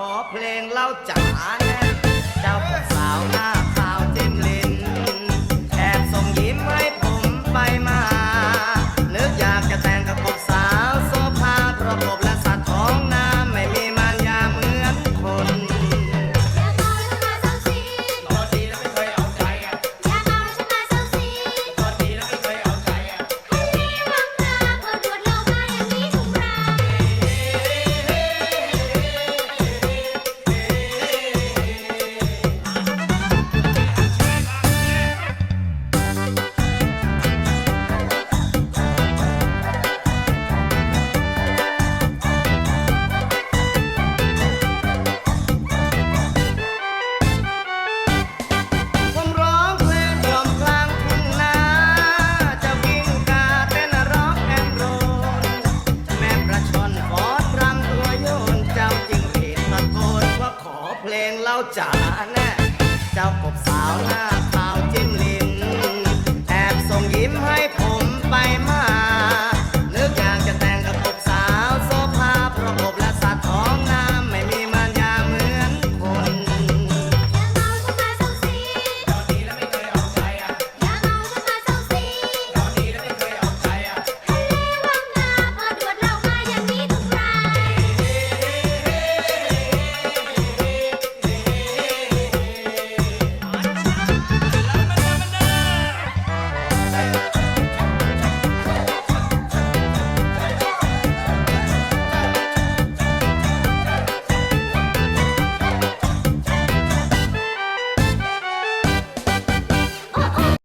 ขอเพลงเล่าจ๋าแน่เจ้าสาวหน้า ยวจ๋าแน่เจ้ากบสาวหน้าขาวจิ้มลิ้นแอบส่งยิ้มให้ผมไปมา